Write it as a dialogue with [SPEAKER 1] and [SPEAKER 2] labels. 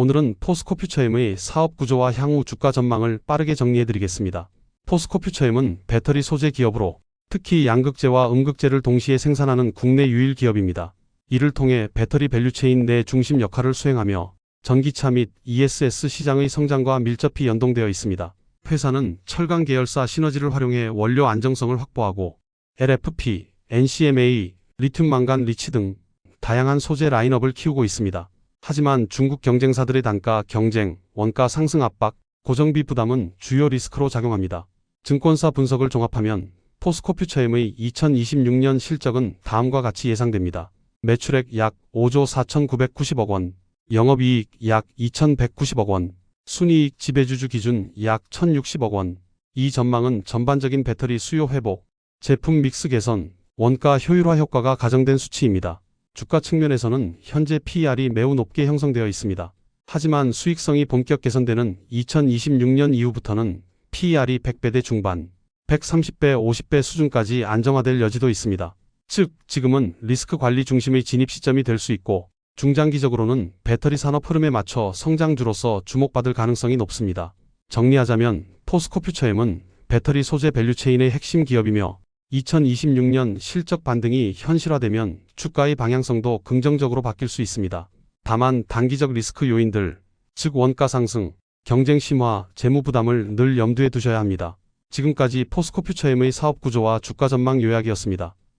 [SPEAKER 1] 오늘은 포스코퓨처엠의 사업 구조와 향후 주가 전망을 빠르게 정리해드리겠습니다. 포스코퓨처엠은 배터리 소재 기업으로 특히 양극재와 음극재를 동시에 생산하는 국내 유일 기업입니다. 이를 통해 배터리 밸류체인 내 중심 역할을 수행하며 전기차 및 ESS 시장의 성장과 밀접히 연동되어 있습니다. 회사는 철강 계열사 시너지를 활용해 원료 안정성을 확보하고 LFP, NCMA, 리튬 망간 리치 등 다양한 소재 라인업을 키우고 있습니다. 하지만 중국 경쟁사들의 단가 경쟁, 원가 상승 압박, 고정비 부담은 주요 리스크로 작용합니다. 증권사 분석을 종합하면 포스코퓨처엠의 2026년 실적은 다음과 같이 예상됩니다. 매출액 약 5조 4,990억 원, 영업이익 약 2,190억 원, 순이익 지배주주 기준 약 1,060억 원. 이 전망은 전반적인 배터리 수요 회복, 제품 믹스 개선, 원가 효율화 효과가 가정된 수치입니다. 주가 측면에서는 현재 PER이 매우 높게 형성되어 있습니다. 하지만 수익성이 본격 개선되는 2026년 이후부터는 PER이 100배대 중반, 130배, 50배 수준까지 안정화될 여지도 있습니다. 즉, 지금은 리스크 관리 중심의 진입 시점이 될 수 있고, 중장기적으로는 배터리 산업 흐름에 맞춰 성장주로서 주목받을 가능성이 높습니다. 정리하자면 포스코 퓨처엠은 배터리 소재 밸류체인의 핵심 기업이며 2026년 실적 반등이 현실화되면 주가의 방향성도 긍정적으로 바뀔 수 있습니다. 다만 단기적 리스크 요인들, 즉 원가 상승, 경쟁 심화, 재무 부담을 늘 염두에 두셔야 합니다. 지금까지 포스코 퓨처엠의 사업 구조와 주가 전망 요약이었습니다.